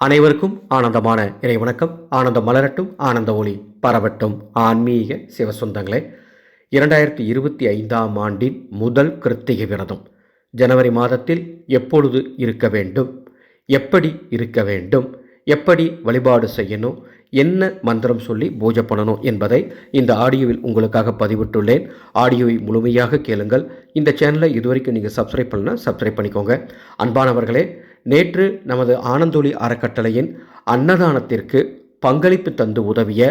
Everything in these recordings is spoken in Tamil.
அனைவருக்கும் ஆனந்தமான இறை வணக்கம். ஆனந்தம் மலரட்டும் ஆனந்த ஒளி பரவட்டும். ஆன்மீக சிவசொந்தங்களே இரண்டாயிரத்தி இருபத்தி ஐந்தாம் ஆண்டின் முதல் கிருத்திகை விரதம். ஜனவரி மாதத்தில் எப்பொழுது இருக்க வேண்டும்? எப்படி இருக்க வேண்டும்? எப்படி வழிபாடு செய்யணும்? என்ன மந்திரம் சொல்லி பூஜை பண்ணணும் என்பதை இந்த ஆடியோவில் உங்களுக்காக பதிவிட்டுள்ளேன். ஆடியோவை முழுமையாக கேளுங்கள். இந்த சேனலை இதுவரைக்கும் நீங்கள் சப்ஸ்கிரைப் பண்ணலாம் சப்ஸ்கிரைப் பண்ணிக்கோங்க. அன்பானவர்களே நேற்று நமது ஆனந்தொலி அறக்கட்டளையின் அன்னதானத்திற்கு பங்களிப்பு தந்து உதவிய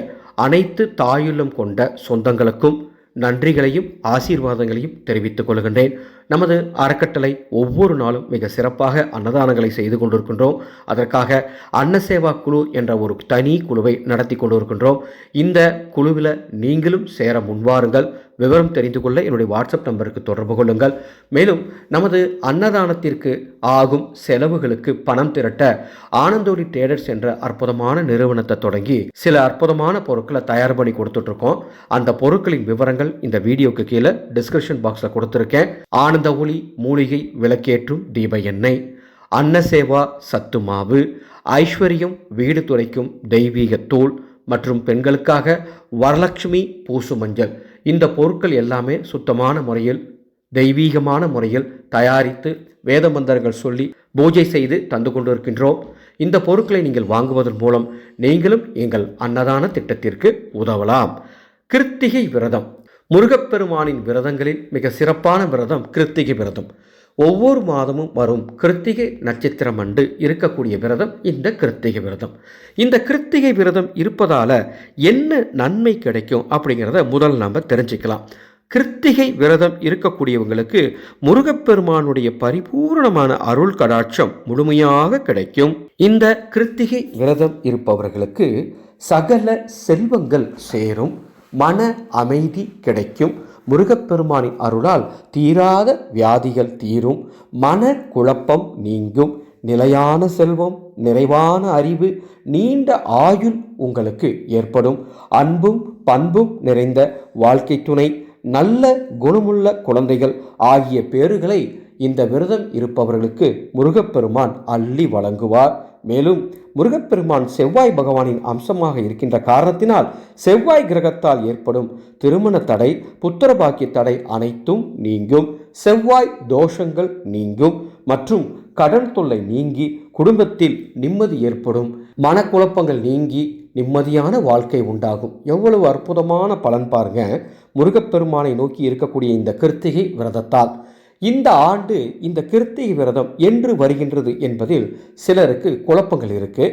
அனைத்து தாயுள்ளம் கொண்ட சொந்தங்களுக்கும் நன்றிகளையும் ஆசீர்வாதங்களையும் தெரிவித்துக் கொள்கின்றேன். நமது அறக்கட்டளை ஒவ்வொரு நாளும் மிக சிறப்பாக அன்னதானங்களை செய்து கொண்டிருக்கின்றோம். அதற்காக அன்னசேவா குழு என்ற ஒரு தனி குழுவை நடத்தி கொண்டிருக்கின்றோம். இந்த குழுவில் நீங்களும் சேர முன்வாருங்கள். விவரம் தெரிந்து கொள்ள என்னுடைய வாட்ஸ்அப் நம்பருக்கு தொடர்பு கொள்ளுங்கள். மேலும் நமது அன்னதானத்திற்கு ஆகும் செலவுகளுக்கு பணம் திரட்ட ஆனந்தோடி ட்ரேடர்ஸ் என்ற அற்புதமான நிறுவனத்தை தொடங்கி சில அற்புதமான பொருட்களை தயார் பண்ணி கொடுத்துட்ருக்கோம். அந்த பொருட்களின் விவரங்கள் இந்த வீடியோக்கு கீழே டிஸ்கிரிப்ஷன் பாக்ஸில் கொடுத்துருக்கேன். ஆனந்த ஒளி மூலிகை விளக்கேற்றும் தீப எண்ணெய் அன்னசேவா சத்து மாவு ஐஸ்வர்யம் வீடு துடைக்கும் தெய்வீக தூள் மற்றும் பெண்களுக்காக வரலட்சுமி பூசு மஞ்சள். இந்த பொருட்கள் எல்லாமே சுத்தமான முறையில் தெய்வீகமான முறையில் தயாரித்து வேதமந்தர்கள் சொல்லி பூஜை செய்து தந்து கொண்டிருக்கின்றோம். இந்த பொருட்களை நீங்கள் வாங்குவதன் மூலம் நீங்களும் எங்கள் அன்னதான திட்டத்திற்கு உதவலாம். கிருத்திகை விரதம் முருகப்பெருமானின் விரதங்களில் மிக சிறப்பான விரதம் கிருத்திகை விரதம். ஒவ்வொரு மாதமும் வரும் கிருத்திகை நட்சத்திரம் அண்டு இருக்கக்கூடிய விரதம் இந்த கிருத்திகை விரதம். இந்த கிருத்திகை விரதம் இருப்பதால் என்ன நன்மை கிடைக்கும் அப்படிங்கிறத முதல் நம்ம தெரிஞ்சுக்கலாம். கிருத்திகை விரதம் இருக்கக்கூடியவங்களுக்கு முருகப்பெருமானுடைய பரிபூர்ணமான அருள் கடாட்சம் முழுமையாக கிடைக்கும். இந்த கிருத்திகை விரதம் இருப்பவர்களுக்கு சகல செல்வங்கள் சேரும். மன அமைதி கிடைக்கும். முருகப்பெருமானின் அருளால் தீராத வியாதிகள் தீரும். மன குழப்பம் நீங்கும். நிலையான செல்வம் நிறைவான அறிவு நீண்ட ஆயுள் உங்களுக்கு ஏற்படும். அன்பும் பண்பும் நிறைந்த வாழ்க்கை துணை நல்ல குணமுள்ள குழந்தைகள் ஆகிய பேறுகளை இந்த விரதம் இருப்பவர்களுக்கு முருகப்பெருமான் அள்ளி வழங்குவார். மேலும் முருகப்பெருமான் செவ்வாய் பகவானின் அம்சமாக இருக்கின்ற காரணத்தினால் செவ்வாய் கிரகத்தால் ஏற்படும் திருமண தடை புத்திர பாக்கிய தடை அனைத்தும் நீங்கும். செவ்வாய் தோஷங்கள் நீங்கும் மற்றும் கடன் தொல்லை நீங்கி குடும்பத்தில் நிம்மதி ஏற்படும். மனக்குழப்பங்கள் நீங்கி நிம்மதியான வாழ்க்கை உண்டாகும். எவ்வளவு அற்புதமான பலன் பாருங்க. முருகப்பெருமானை நோக்கி இருக்கக்கூடிய இந்த கிருத்திகை விரதத்தால். இந்த ஆண்டு இந்த கிருத்திகை விரதம் என்று வருகின்றது என்பதில் சிலருக்கு குழப்பங்கள் இருக்கு.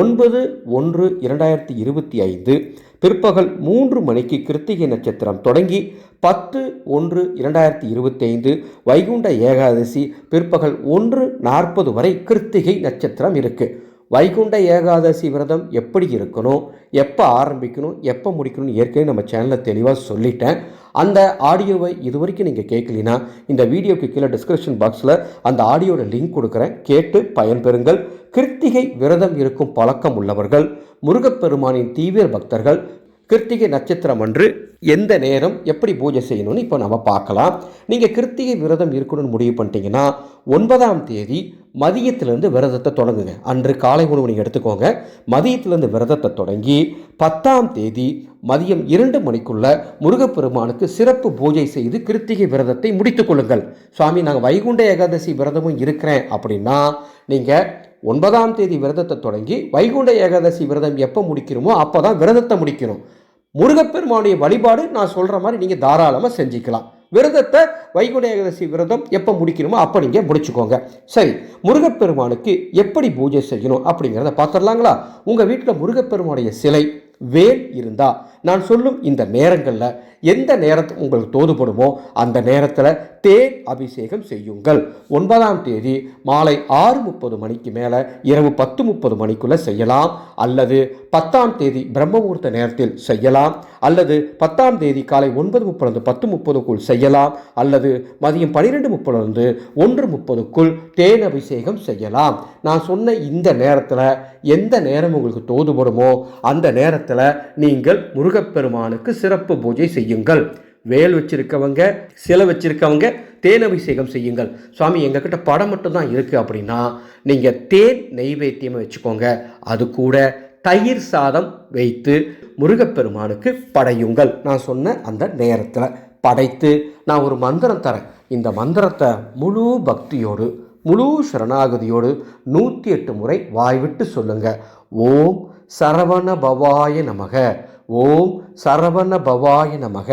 ஒன்பது ஒன்று இரண்டாயிரத்தி இருபத்தி ஐந்து பிற்பகல் மூன்று மணிக்கு கிருத்திகை நட்சத்திரம் தொடங்கி பத்து ஒன்று இரண்டாயிரத்தி இருபத்தி ஐந்து வைகுண்ட ஏகாதசி பிற்பகல் ஒன்று நாற்பது வரை கிருத்திகை நட்சத்திரம் இருக்குது வைகுண்ட ஏகாதசி விரதம் எப்படி இருக்கணும் எப்போ ஆரம்பிக்கணும் எப்போ முடிக்கணும்னு ஏற்கனவே நம்ம சேனலில் தெளிவாக சொல்லிட்டேன். அந்த ஆடியோவை இது வரைக்கும் நீங்கள் கேட்கலினா இந்த வீடியோக்கு கீழே டிஸ்கிரிப்ஷன் பாக்ஸில் அந்த ஆடியோட லிங்க் கொடுக்குறேன். கேட்டு பயன்பெறுங்கள். கிருத்திகை விரதம் இருக்கும் பழக்கம் உள்ளவர்கள் முருகப்பெருமானின் தீவிர பக்தர்கள் கிருத்திகை நட்சத்திரம் அன்று எந்த நேரம் எப்படி பூஜை செய்யணும்னு இப்போ நம்ம பார்க்கலாம். நீங்கள் கிருத்திகை விரதம் இருக்கணும்னு முடிவு பண்ணிட்டீங்கன்னா ஒன்பதாம் தேதி மதியத்திலேருந்து விரதத்தை தொடங்குங்க. அன்று காலை உணவு நீங்கள் எடுத்துக்கோங்க. மதியத்திலேருந்து விரதத்தை தொடங்கி பத்தாம் தேதி மதியம் இரண்டு மணிக்குள்ள முருகப்பெருமானுக்கு சிறப்பு பூஜை செய்து கிருத்திகை விரதத்தை முடித்துக் கொள்ளுங்கள். சுவாமி நாங்கள் வைகுண்ட ஏகாதசி விரதமும் இருக்கிறேன் அப்படின்னா நீங்கள் ஒன்பதாம் தேதி விரதத்தை தொடங்கி வைகுண்ட ஏகாதசி விரதம் எப்போ முடிக்கிறோமோ அப்போ தான் விரதத்தை முடிக்கணும். முருகப்பெருமானுடைய வழிபாடு நான் சொல்கிற மாதிரி நீங்கள் தாராளமாக செஞ்சுக்கலாம். விரதத்தை வைகுண்ட ஏகாதசி விரதம் எப்போ முடிக்கணுமோ அப்போ நீங்கள் முடிச்சுக்கோங்க. சரி முருகப்பெருமானுக்கு எப்படி பூஜை செய்யணும் அப்படிங்கிறத பார்த்துடலாங்களா? உங்கள் வீட்டில் முருகப்பெருமானுடைய சிலை வேல் இருந்தால் நான் சொல்லும் இந்த நேரங்களில் எந்த நேரத்துக்கு உங்களுக்கு தோதுபடுமோ அந்த நேரத்தில் தேன் அபிஷேகம் செய்யுங்கள். ஒன்பதாம் தேதி மாலை ஆறு முப்பது மணிக்கு மேலே இரவு பத்து முப்பது மணிக்குள்ளே செய்யலாம். அல்லது பத்தாம் தேதி பிரம்மமுகூர்த்த நேரத்தில் செய்யலாம் அல்லது பத்தாம் தேதி காலை ஒன்பது முப்பது பத்து முப்பதுக்குள் செய்யலாம் அல்லது மதியம் பன்னிரெண்டு முப்பதுலேருந்து ஒன்று முப்பதுக்குள் தேன் அபிஷேகம் செய்யலாம். நான் சொன்ன இந்த நேரத்தில் எந்த நேரம் உங்களுக்கு தோதுபடுமோ அந்த நேரத்தில் நீங்கள் முருகப்பெருமானுக்கு சிறப்பு பூஜை செய்யுங்கள். வேல் வச்சிருக்கவங்க சிலை வச்சிருக்கவங்க தேன் அபிஷேகம் செய்யுங்கள். சுவாமி எங்ககிட்ட படம் மட்டும்தான் இருக்குது அப்படின்னா நீங்கள் தேன் நெய்வேத்தியமாக வச்சுக்கோங்க. அது கூட தயிர் சாதம் வைத்து முருகப்பெருமானுக்கு படையுங்கள். நான் சொன்ன அந்த நேரத்தில் படைத்து நான் ஒரு மந்திரம் தரேன். இந்த மந்திரத்தை முழு பக்தியோடு முழு சரணாகதியோடு நூற்றி எட்டு முறை வாய்விட்டு சொல்லுங்க. ஓம் சரவண பவாய நமக. ஓம் சரவண பவாய நமக.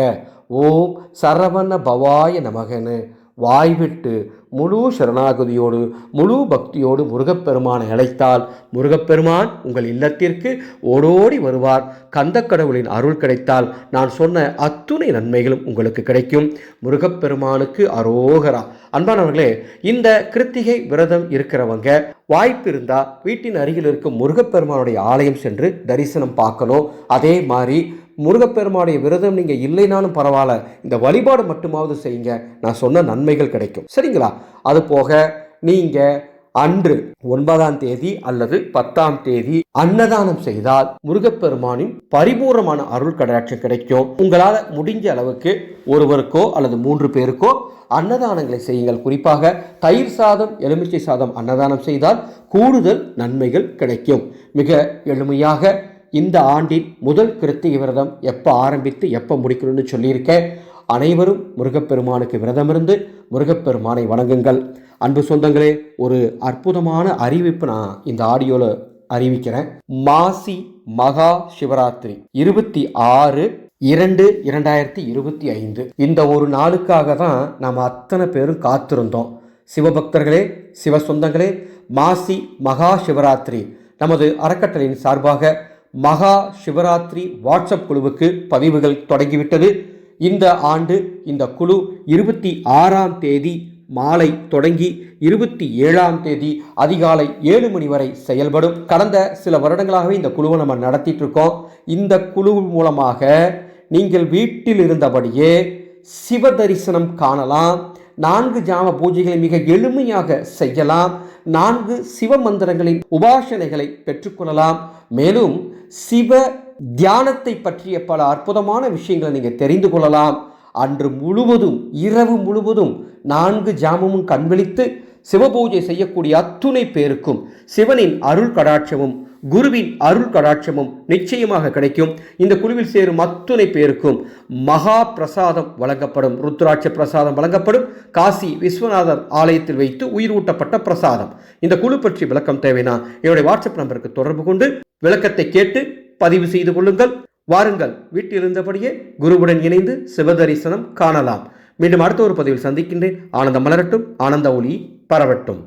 ஓம் சரவண பவாய நமகன்னு வாய்விட்டு முழு சரணாகதியோடு முழு பக்தியோடு முருகப்பெருமானை அழைத்தால் முருகப்பெருமான் உங்கள் இல்லத்திற்கு ஓடோடி வருவார். கந்தக்கடவுளின் அருள் கிடைத்தால் நான் சொன்ன அத்துணை நன்மைகளும் உங்களுக்கு கிடைக்கும். முருகப்பெருமானுக்கு அரோகரா. அன்பானவர்களே இந்த கிருத்திகை விரதம் இருக்கிறவங்க வாய்ப்பு இருந்தால் வீட்டின் அருகில் இருக்கும் முருகப்பெருமானுடைய ஆலயம் சென்று தரிசனம் பார்க்கணும். அதே மாதிரி முருகப்பெருமானுடைய விரதம் நீங்கள் இல்லைனாலும் பரவாயில்ல. இந்த வழிபாடு மட்டுமாவது செய்யுங்க. நான் சொன்ன நன்மைகள் கிடைக்கும். சரிங்களா? அது போக நீங்கள் அன்று ஒன்பதாம் தேதி அல்லது பத்தாம் தேதி அன்னதானம் செய்தால் முருகப்பெருமானின் பரிபூர்ணமான அருள் கடாட்சி கிடைக்கும். உங்களால் முடிஞ்ச அளவுக்கு ஒருவருக்கோ அல்லது மூன்று பேருக்கோ அன்னதானங்களை செய்யுங்கள். குறிப்பாக தயிர் சாதம் எலுமிச்சை சாதம் அன்னதானம் செய்தால் கூடுதல் நன்மைகள் கிடைக்கும். மிக எளிமையாக இந்த ஆண்டின் முதல் கிருத்திகை விரதம் எப்போ ஆரம்பித்து எப்போ முடிக்கணும்னு சொல்லியிருக்கேன் அனைவரும் முருகப்பெருமானுக்கு விரதம் இருந்து முருகப்பெருமானை வணங்குங்கள். அன்பு சொந்தங்களே ஒரு அற்புதமான அறிவிப்பு நான் இந்த ஆடியோவில் அறிவிக்கிறேன். மாசி மகா சிவராத்திரி இருபத்தி ஆறு இரண்டு இரண்டாயிரத்தி இருபத்தி ஐந்து. இந்த ஒரு நாளுக்காக தான் நாம் அத்தனை பேரும் காத்திருந்தோம். சிவபக்தர்களே சிவ சொந்தங்களே மாசி மகா சிவராத்திரி நமது அறக்கட்டளையின் சார்பாக மகா சிவராத்திரி வாட்ஸ்அப் குழுவுக்கு பதிவுகள் தொடங்கிவிட்டது. இந்த ஆண்டு இந்த குழு இருபத்தி ஆறாம் தேதி மாலை தொடங்கி இருபத்தி ஏழாம் தேதி அதிகாலை ஏழு மணி வரை செயல்படும். கடந்த சில வருடங்களாகவே இந்த குழுவை நம்ம நடத்திட்டு இருக்கோம். இந்த குழு மூலமாக நீங்கள் வீட்டில் இருந்தபடியே சிவ தரிசனம் காணலாம். நான்கு ஜாம பூஜைகளை மிக எளிமையாக செய்யலாம். நான்கு சிவ மந்திரங்களின் உபாசனைகளை பெற்றுக்கொள்ளலாம். மேலும் சிவ தியானத்தை பற்றிய பல அற்புதமான விஷயங்களை நீங்கள் தெரிந்து கொள்ளலாம். அன்று முழுவதும் இரவு முழுவதும் நான்கு ஜாமமும் கண்விழித்து சிவபூஜை செய்யக்கூடிய அத்துணை பேருக்கும் சிவனின் அருள் கடாட்சமும் குருவின் அருள் கடாட்சமும் நிச்சயமாக கிடைக்கும். இந்த குழுவில் சேரும் அத்துணை பேருக்கும் மகா பிரசாதம் வழங்கப்படும். ருத்ராட்ச பிரசாதம் வழங்கப்படும். காசி விஸ்வநாதர் ஆலயத்தில் வைத்து உயிர் ஊட்டப்பட்ட பிரசாதம். இந்த குழு பற்றி விளக்கம் தேவைனா என்னுடைய வாட்ஸ்அப் நம்பருக்கு தொடர்பு கொண்டு விளக்கத்தை கேட்டு பதிவு செய்து கொள்ளுங்கள். வாருங்கள். வீட்டில் இருந்தபடியே குருவுடன் இணைந்து சிவதரிசனம் காணலாம். மீண்டும் அடுத்த ஒரு பதிவில் சந்திக்கின்றேன். ஆனந்தம் மலரட்டும். ஆனந்த ஒளி பரவட்டும்.